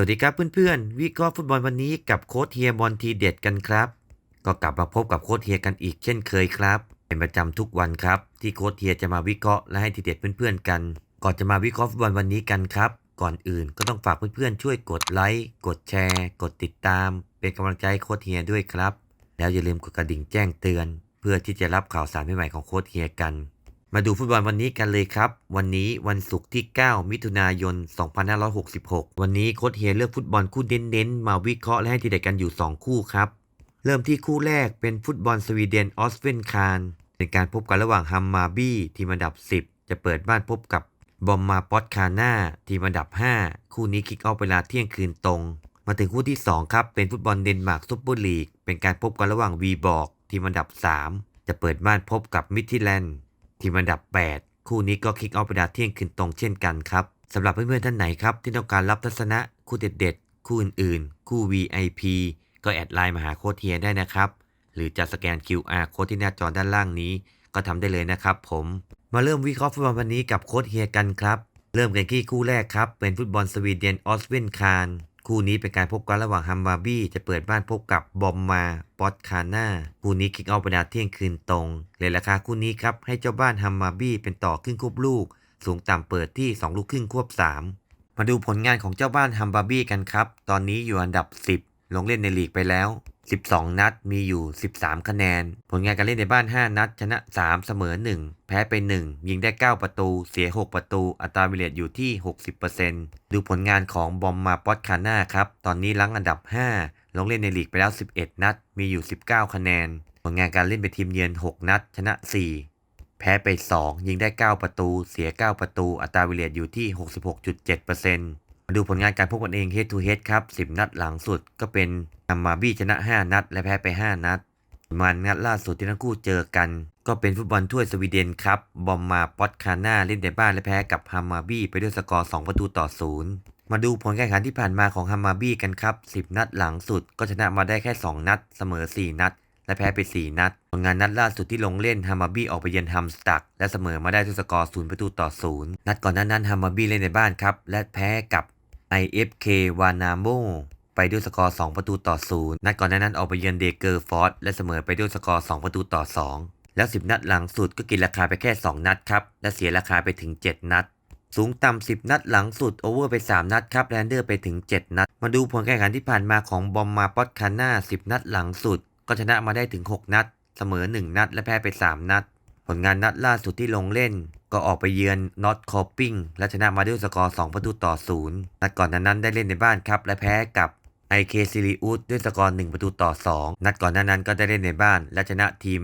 วัสดีครับเพื่อนๆ วิเคราะห์ฟุตบอลวันนี้กับโค้ชเฮียบอลทีเด็ดกันครับ ก็กลับมาพบกับโค้ชเฮียกันอีกเช่นเคยครับ เป็นประจำทุกวันครับ ที่โค้ชเฮียจะมาวิเคราะห์และให้ทีเด็ดเพื่อนๆกัน ก่อนจะมาวิเคราะห์ฟุตบอลวันนี้กันครับ ก่อนอื่นก็ต้องฝากเพื่อนๆช่วยกดไลค์กดแชร์ กดติดตาม เป็นกำลังใจโค้ชเฮียด้วยครับ แล้วอย่าลืมกดกระดิ่งแจ้งเตือน เพื่อที่จะรับข่าวสารใหม่ๆของโค้ชเฮียกัน มาดูฟุตบอลวันนี้กันเลยครับ วันนี้วันศุกร์ที่ 9 มิถุนายน 2566 วันนี้โค้ชเฮียเลือกฟุตบอลคู่เน้นๆ มาวิเคราะห์และให้ทีเด็ดกันอยู่ 2 คู่ครับ เริ่มที่คู่แรกเป็นฟุตบอลสวีเดนออสเวนคารเป็นการพบกันระหว่างฮัมมาบี้ทีมอันดับ 10 จะเปิดบ้านพบกับบอมมาปอตคาน่าทีมอันดับ 5 คู่นี้คิกออฟเวลาเที่ยงคืนตรง มาถึงคู่ที่ 2 ครับ เป็นฟุตบอลเดนมาร์กซุปเปอร์ลีกเป็นการพบกันระหว่างวีบอกทีมอันดับ 3 จะเปิดบ้านพบกับมิทิแลนด์ ทีมอันดับ 8 คู่นี้ก็คิกออฟเวลาเที่ยงคืนตรงเช่นกันครับสำหรับเพื่อนๆท่านไหนครับ ที่ต้องการรับทัศนะคู่เด็ดๆ คู่อื่นๆ คู่ VIP ก็แอดไลน์มาหาโค้ชเฮียได้นะครับ หรือจะสแกน QR โค้ดที่หน้าจอด้านล่างนี้ ก็ทำได้เลยนะครับผมมาเริ่มวิเคราะห์ฟุตบอลวันนี้กับโค้ชเฮียกันครับ เริ่มกันที่คู่แรกครับ เป็นฟุตบอลสวีเดนออสเวนคาร คู่นี้เป็นการพบกันระหว่างฮัมบาบี้จะเปิดบ้านพบกับบอมมาปอตคาน่าคู่นี้คิกออฟเวลาเที่ยงคืนตรงเลยราคาคู่นี้ครับให้เจ้าบ้านฮัมบาบี้เป็นต่อครึ่งควบลูก สูงต่ำเปิดที่ 2 ลูกครึ่งควบ 3 มาดูผลงานของเจ้าบ้านฮัมบาบี้กันครับ ตอนนี้อยู่อันดับ 10 ลงเล่นในลีกไปแล้ว 12 นัดมีอยู่ 13 คะแนน ผลงานการเล่นในบ้าน 5 นัด ชนะ 3 เสมอ 1 แพ้ไป 1 ยิงได้ 9 ประตู เสีย 6 ประตู อัตราวิเลาอยู่ที่ 60%ดูผลงานของบอมมาปอตคาน่าครับ ตอนนี้ลังอันดับ 5 ลงเล่นในลีกไปแล้ว 11 นัด มีอยู่ 19 คะแนน ผลงานการเล่นเป็นทีมเยือน 6 นัด ชนะ 4 แพ้ไป 2 ยิงได้ 9 ประตู เสีย 9 ประตู อัตราวิเลาอยู่ที่ 66.7% มาดูผลงานการพบกันเอง head to head ครับ 10 นัดหลังสุดก็เป็นฮัมมาบี้ชนะ 5 นัด และแพ้ไป 5 นัด มันนัดล่าสุดที่ทั้งคู่เจอกัน ก็เป็นฟุตบอลถ้วยสวีเดนครับ บอมมาปอตคาน่าเล่นในบ้านและแพ้กับฮัมมาบี้ไปด้วยสกอร์ 2 ประตูต่อ 0 มาดูผลการแข่งขันที่ผ่านมาของฮัมมาบี้กันครับ 10 นัดหลังสุด ก็ชนะมาได้แค่ 2 นัด เสมอ 4 นัด และแพ้ไป 4 นัดผลงานนัดล่าสุดที่ลงเล่นฮัมมาบี้ออกไปเยือนฮัมสตัก และเสมอมาได้ด้วยสกอร์ 0 ประตูต่อ 0 นัดก่อนหน้านั้นฮัมมาบี้เล่นในบ้านครับและแพ้กับ IFK วานาโมไปด้วยสกอร์ 2 ประตูต่อ 0 นัดก่อนหน้านั้นออกไปเยือนเดเกอร์ฟอร์ดและเสมอไปด้วยสกอร์ 2 ประตูต่อ 2 แล้ว 10 นัดหลังสุดก็กินราคาไปแค่ 2 นัดครับ และเสียราคาไปถึง 7 นัด สูงต่ำ 10 นัดหลังสุดโอเวอร์ไป 3 นัดครับแรนเดอร์ไปถึง 7 นัด มาดูผลการแข่งขันที่ผ่านมาของบอมมาปอตคาน่า 10 นัดหลังสุด ก็ชนะมาได้ถึง 6 นัด เสมอ 1 นัด และแพ้ไป 3 นัด ผลงานนัดล่าสุดที่ลงเล่น ก็ออกไปเยือนนอตคอปปิ้งและชนะมาด้วยสกอร์ 2 ประตูต่อ 0 นัดก่อนนั้นได้เล่นในบ้านครับ และแพ้กับไอเคซิลิอุสด้วยสกอร์ 1 ประตูต่อ 2 นัดก่อนนั้นก็ได้เล่นในบ้าน และชนะทีม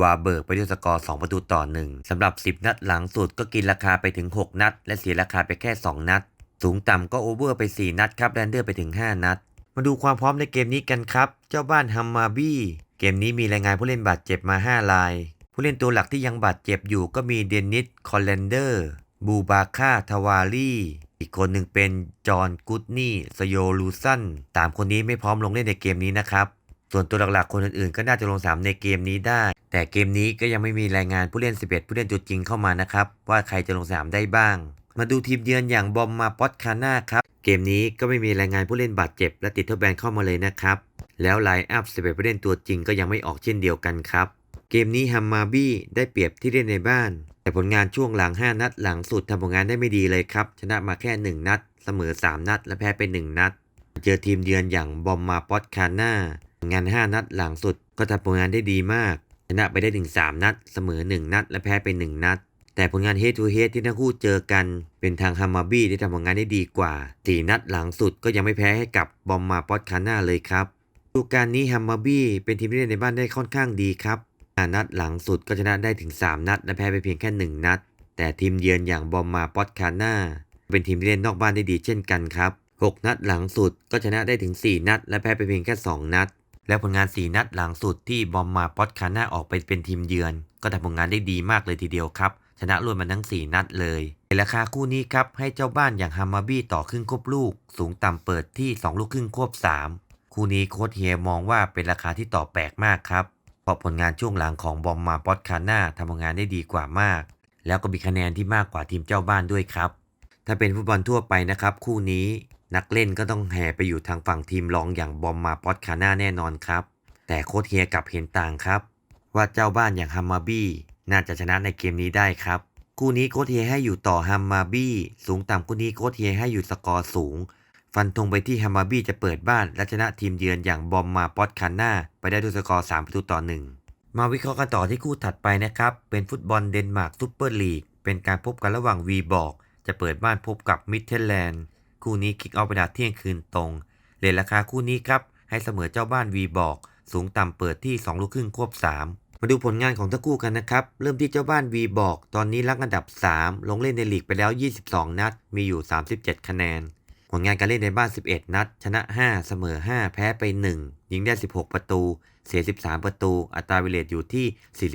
วาเบิร์กไปด้วยสกอร์ 2 ประตูต่อ 1 สำหรับ 10 นัดหลังสุดก็กินราคาไปถึง 6 นัด และเสียราคาไปแค่ 2 นัด สูงต่ำก็โอเวอร์ไป 4 นัดครับแรนเดอร์ไปถึง 5 นัด มาดูความพร้อมในเกมนี้กันครับ เจ้าบ้านฮัมมาบี้เกมนี้มีรายงานผู้เล่นบาดเจ็บมา 5 ราย ผู้เล่นตัวหลักที่ยังบาดเจ็บอยู่ก็มีเดนิส คอลเลนเดอร์ บูบาคาทาวารีอีกคนหนึ่งเป็นจอห์นกูดนี่ สโยลูซันตามคนนี้ไม่พร้อมลงเล่นในเกมนี้นะครับ ส่วนตัวหลักๆ คนอื่นๆ ก็น่าจะลงสามในเกมนี้ได้ แต่เกมนี้ก็ยังไม่มีรายงานผู้เล่น 11 ผู้เล่นตัวจริงเข้ามานะครับ ว่าใครจะลงสามได้บ้าง มาดูทีมเยือนอย่างบอมมาปอตคาน่าครับ เกมนี้ก็ไม่มีรายงานผู้เล่นบาดเจ็บและติดทดแบนเข้ามาเลยนะครับ แล้วไลน์อัพ11ผู้เล่นตัวจริงก็ยังไม่ออกเช่นเดียวกันครับ เกมนี้ฮัมมาบี้ได้เปรียบที่เล่นในบ้าน แต่ผลงานช่วงหลัง 5 นัดหลังสุดทำผลงานได้ไม่ดีเลยครับ ชนะมาแค่ 1 นัด เสมอ 3 นัด และแพ้ไป 1 นัด เจอทีมเยือนอย่างบอมมาปอตคาน่างาน 5 นัดหลังสุดก็ทำผลงานได้ดีมาก ชนะไปได้ถึง3นัด เสมอ 1 นัด และแพ้ไป 1 นัด แต่ผลงาน head to head ที่ทั้งคู่เจอกัน เป็นทางฮัมมาบี้ที่ทำผลงานได้ดีกว่า 4 นัดหลังสุดก็ยังไม่แพ้ให้กับบอมมาปอตคาน่าเลยครับดูกาลนี้ฮัมมาบี้เป็นทีมที่เล่นในบ้านได้ค่อนข้างดีครับ นัดหลังสุดก็ชนะได้ถึง 3 นัด และแพ้ไปเพียงแค่ 1 นัด แต่ทีมเยือนอย่างบอมมาปอตคาน่าเป็นทีมที่เล่นนอกบ้านได้ดีเช่นกันครับ 6 นัดหลังสุดก็ชนะได้ถึง 4 นัด และแพ้ไปเพียงแค่ 2 นัด และผลงาน 4 นัดหลังสุดที่บอมมาปอตคาน่าออกไปเป็นทีมเยือน ก็ทำผลงานได้ดีมากเลยทีเดียวครับชนะรวดมาทั้ง 4 นัดเลยราคาคู่นี้ครับให้เจ้าบ้านอย่างฮัมมาบี้ต่อครึ่งควบลูก สูงต่ำเปิดที่ 2 ลูกครึ่งควบ 3 คู่นี้โค้ชเฮียมองว่าเป็นราคาที่ต่อแปลกมากครับ เพราะผลงานช่วงหลังของบอมมาปอตคาน่าทำงานได้ดีกว่ามาก แล้วก็มีคะแนนที่มากกว่าทีมเจ้าบ้านด้วยครับ ถ้าเป็นฟุตบอลทั่วไปนะครับ คู่นี้นักเล่นก็ต้องแห่ไปอยู่ทางฝั่งทีมรองอย่างบอมมาปอตคาน่าแน่นอนครับ แต่โค้ชเฮียกับเห็นต่างครับ ว่าเจ้าบ้านอย่างฮัมมาบี้น่าจะชนะในเกมนี้ได้ครับ คู่นี้โค้ชเฮียให้อยู่ต่อฮัมมาบี้สูงต่ำคู่นี้โค้ชเฮียให้อยู่สกอร์สูง ฟันธงไปที่แฮมมาบี้จะเปิดบ้านและชนะทีมเยือนอย่างบอมมาปอตคาน่าไปได้ด้วยสกอร์ 3 ประตูต่อ 1 มาวิเคราะห์กันต่อที่คู่ถัดไปนะครับ เป็นฟุตบอลเดนมาร์กซูเปอร์ลีก เป็นการพบกันระหว่างวีบอก จะเปิดบ้านพบกับมิดเทลแลนด์คู่นี้คิกออฟเวลาเที่ยงคืนตรงเลทราคาคู่นี้ครับ ให้เสมอเจ้าบ้านวีบอก สูงต่ำเปิดที่ 2 ลูกครึ่งควบ 3มาดูผลงานของทั้งคู่กันนะครับ เริ่มที่เจ้าบ้านวีบอก ตอนนี้รักอันดับ 3 ลงเล่นในลีกไปแล้ว 22 นัด มีอยู่ 37 คะแนน ผลงานการเล่นในบ้าน 11 นัด ชนะ 5 เสมอ 5 แพ้ไป 1 ยิงได้ 16 ประตู เสีย 13 ประตู อัตราเวลตอยู่ที่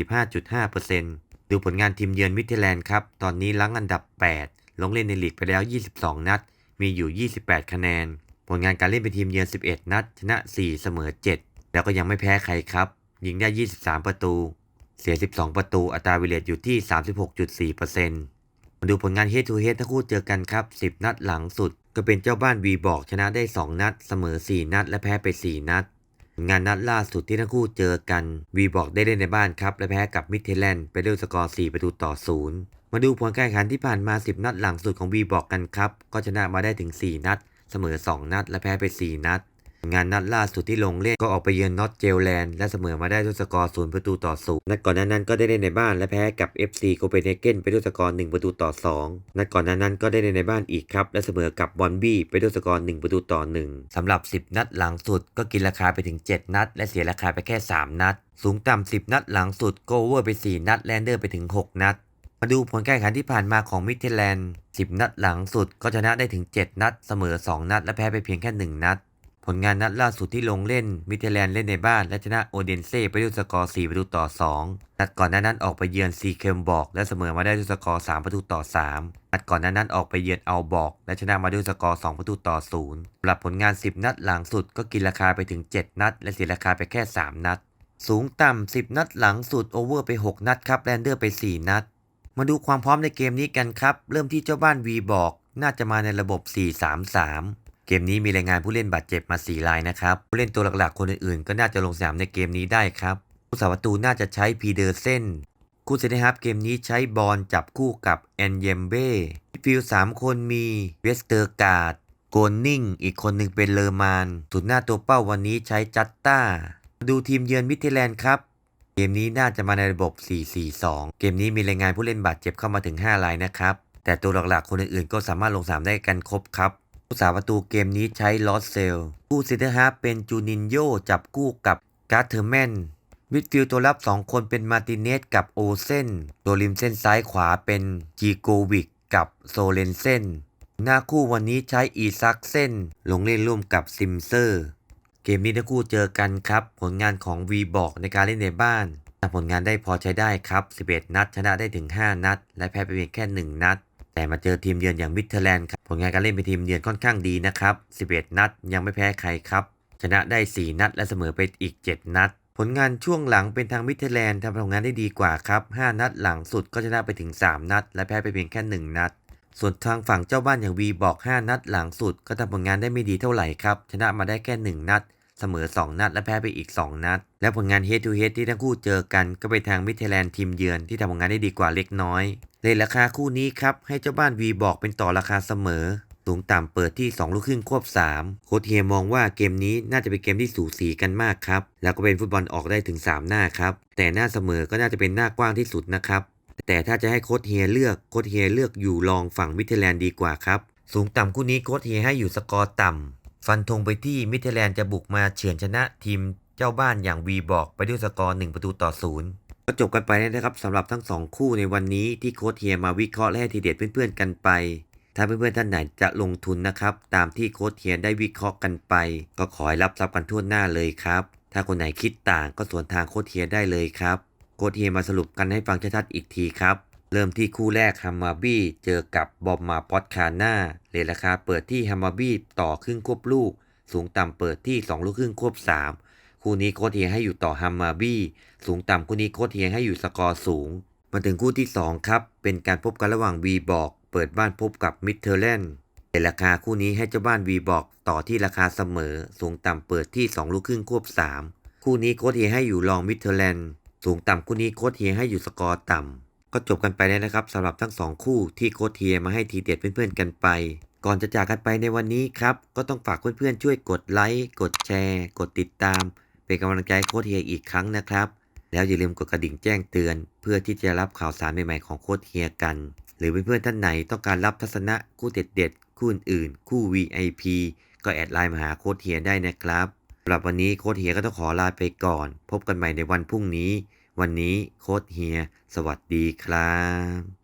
45.5%ดูผลงานทีมเยือนมิดเทแลนด์ครับ ตอนนี้ลังอันดับ 8 ลงเล่นในลีกไปแล้ว 22 นัด มีอยู่ 28 คะแนน ผลงานการเล่นเป็นทีมเยือน 11 นัด ชนะ 4 เสมอ 7 แล้วก็ยังไม่แพ้ใครครับ ยิงได้ 23 ประตู เสีย 12 ประตู อัตราเวลตอยู่ที่ 36.4%มาดูผลงาน Head to Head ทั้งคู่เจอกันครับ 10 นัดหลังสุด ก็เป็นเจ้าบ้านวีบอกชนะได้ 2 นัด เสมอ 4 นัด และแพ้ไป 4 นัด งานนัดล่าสุดที่ทั้งคู่เจอกันวีบอกได้เล่นในบ้านครับ และแพ้กับมิดเทแลนด์ไปด้วยสกอร์ 4 ประตูต่อ 0 มาดูผลการแข่งขันที่ผ่านมา 10 นัดหลังสุดของวีบอกกันครับ ก็ชนะมาได้ถึง 4 นัด เสมอ 2 นัด และแพ้ไป 4 นัด งานนัดล่าสุดที่ลงเล่นก็ออกไปเยือนนอตเจลแลนด์และเสมอมาได้ด้วยสกอร์0ประตูต่อ0นัดก่อนนั้นก็ได้เล่นในบ้านและแพ้กับ FC โคเปนเฮเกนไปด้วยสกอร์1ประตูต่อ2นัดก่อนนั้นก็ได้เล่นในบ้านอีกครับและเสมอกับบอนบี้ไปด้วยสกอร์1ประตูต่อ1สำหรับ 10 นัดหลังสุดก็กินราคาไปถึง 7 นัด และเสียราคาไปแค่ 3 นัด สูงต่ำ 10 นัดหลังสุดโกเวอร์ไป 4 นัดแลนเดอร์ไปถึง 6 นัดมาดูผลการแข่งขันที่ผ่านมาของมิเทแลนด์10 นัดหลังสุดก็ชนะได้ถึง 7 นัด เสมอ 2 นัด และแพ้ไปเพียงแค่ 1 นัด ผลงานนัดล่าสุดที่ลงเล่นมิเทแลนด์เล่นในบ้านและชนะโอเดนเซ่ไปด้วยสกอร์ 4 ประตูต่อ 2 นัดก่อนหน้านั้นออกไปเยือนซีเคมบอก และเสมอมาได้ด้วยสกอร์ 3 ประตูต่อ 3 นัดก่อนหน้านั้นออกไปเยือนเอาบอก และชนะมาด้วยสกอร์ 2 ประตูต่อ0สำหรับผลงาน 10 นัดหลังสุดก็กินราคาไปถึง 7 นัด และเสียราคาไปแค่ 3 นัด สูงต่ำ 10 นัดหลังสุดโอเวอร์ไป 6 นัดครับแลนเดอร์ไป 4 นัด มาดูความพร้อมในเกมนี้กันครับ เริ่มที่เจ้าบ้านวีบอก น่าจะมาในระบบ 4-3-3 เกมนี้มีรายงานผู้เล่นบาดเจ็บมา 4 รายนะครับ ผู้เล่นตัวหลักๆ คนอื่นๆ ก็น่าจะลงสนามในเกมนี้ได้ครับ ผู้สาประตูน่าจะใช้พีเดอร์เซนคู่เซนฮับเกมนี้ใช้บอลจับคู่กับแอนเยมเบ้ฟิลสามคนมีเวสเตอร์การ์ดโกนนิงอีกคนหนึ่งเป็นเลอร์มานสุดหน้าตัวเป้าวันนี้ใช้จัตตาดูทีมเยือนมิเทแลนด์ครับ เกมนี้น่าจะมาในระบบ 4-4-2 เกมนี้มีรายงานผู้เล่นบาดเจ็บเข้ามาถึง 5 รายนะครับ แต่ตัวหลักๆ คนอื่นๆ ก็สามารถลงสนามได้กันครบครับ ผู้สาประตูเกมนี้ใช้ลอสเซลคู่เซนเตอร์ฮาเป็นจูนินโยจับคู่กับการ์เทอร์แมนมิดฟิลด์ตัวรับ 2 คนเป็นมาติเนสกับโอเซนตัวริมเส้นซ้ายขวาเป็นจีโกวิกกับโซเลนเซนหน้าคู่วันนี้ใช้อีซักเซนลงเล่นร่วมกับซิมเซอร์ เกมนี้ทั้งคู่เจอกันครับ ผลงานของ V บอกในการเล่นในบ้านผลงานได้พอใช้ได้ครับ 11 นัด ชนะได้ถึง 5 นัด และแพ้ไปเพียงแค่ 1 นัด แต่มาเจอทีมเยือนอย่างมิดเทอร์แลนด์ครับผลงานการเล่นเป็นทีมเยือนค่อนข้างดีนะครับ 11 นัดยังไม่แพ้ใครครับ ชนะได้ 4 นัดและเสมอไปอีก 7 นัด ผลงานช่วงหลังเป็นทางมิดเทอร์แลนด์ทำผลงานได้ดีกว่าครับ 5 นัดหลังสุดก็ชนะไปถึง 3 นัด และแพ้ไปเพียงแค่ 1 นัด ส่วนทางฝั่งเจ้าบ้านอย่างวีบอก 5 นัดหลังสุด ก็ทำผลงานได้ไม่ดีเท่าไหร่ครับ ชนะมาได้แค่ 1 นัด เสมอ 2 นัด และแพ้ไปอีก 2 นัด และผลงาน Head to Head ที่ทั้งคู่เจอกันก็ไปทางมิเทแลนทีมเยือนที่ทำผลงานได้ดีกว่าเล็กน้อยเลยราคาคู่นี้ครับ ให้เจ้าบ้านวีบอกเป็นต่อราคาเสมอสูงต่ำเปิดที่ 2 ลูกครึ่งควบ 3 โค้ชเฮียมองว่าเกมนี้น่าจะเป็นเกมที่สูสีกันมากครับ แล้วก็เป็นฟุตบอลออกได้ถึง 3 หน้าครับ แต่หน้าเสมอก็น่าจะเป็นหน้ากว้างที่สุดนะครับ แต่ถ้าจะให้โค้ชเฮียเลือกโค้ชเฮียเลือกอยู่รองฝั่งมิเทแลนด์ดีกว่าครับ สูงต่ำคู่นี้โค้ชเฮียให้อยู่สกอร์ต่ำ ฟันธงไปที่มิเทแลนด์จะบุกมาเฉือนชนะทีมเจ้าบ้านอย่างวีบอกไปด้วยสกอร์ 1 ประตูต่อศูนย์ก็จบกันไปแล้วนะครับสำหรับทั้ง 2 คู่ในวันนี้ที่โค้ชเฮียมาวิเคราะห์และให้ทีเด็ดเพื่อนๆกันไป ถ้าเพื่อนๆท่านไหนจะลงทุนนะครับ ตามที่โค้ชเฮียได้วิเคราะห์กันไป ก็ขอให้รับทรัพย์กันทั่วหน้าเลยครับ ถ้าคนไหนคิดต่างก็สวนทางโค้ชเฮียได้เลยครับโค้ชเฮียมาสรุปกันให้ฟังชัดๆอีกทีครับ เริ่มที่คู่แรกฮัมมาบี้เจอกับบอมมาปอตคาน่าเลทราคาเปิดที่ฮัมมาบี้ต่อครึ่งควบลูก สูงต่ำเปิดที่ 2 ลูกครึ่งควบ 3 คู่นี้โคเฮียให้อยู่ต่อฮัมมาบี้สูงต่ำคู่นี้โคเฮียให้อยู่สกอร์สูง มาถึงคู่ที่ 2 ครับ เป็นการพบกันระหว่างวีบอกเปิดบ้านพบกับมิดเทอร์แลนด์แต่ราคาคู่นี้ให้เจ้าบ้านวีบอกต่อที่ราคาเสมอ สูงต่ำเปิดที่ 2 ลูกครึ่งควบ 3 คู่นี้โคเฮียให้อยู่ลองมิดเทอร์แลนด์สูงต่ำคู่นี้โคเฮียให้อยู่สกอร์ต่ำ ก็จบกันไปแล้วนะครับสำหรับทั้งสองคู่ที่โค้ชเฮียมาให้ทีเด็ดเพื่อนๆกันไป ก่อนจะจากกันไปในวันนี้ครับ ก็ต้องฝากเพื่อนๆช่วยกดไลค์กดแชร์ กดติดตาม เป็นกำลังใจโค้ชเฮียอีกครั้งนะครับ แล้วอย่าลืมกดกระดิ่งแจ้งเตือน เพื่อที่จะรับข่าวสารใหม่ๆของโค้ชเฮียกัน หรือเพื่อนๆท่านไหนต้องการรับทัศนะคู่เด็ดๆคู่อื่นๆคู่ VIP ก็แอดไลน์มาหาโค้ชเฮียได้นะครับสำหรับวันนี้โค้ชเฮียก็ต้องขอลาไปก่อน พบกันใหม่ในวันพรุ่งนี้ วันนี้โค้ดเฮีย สวัสดีครับ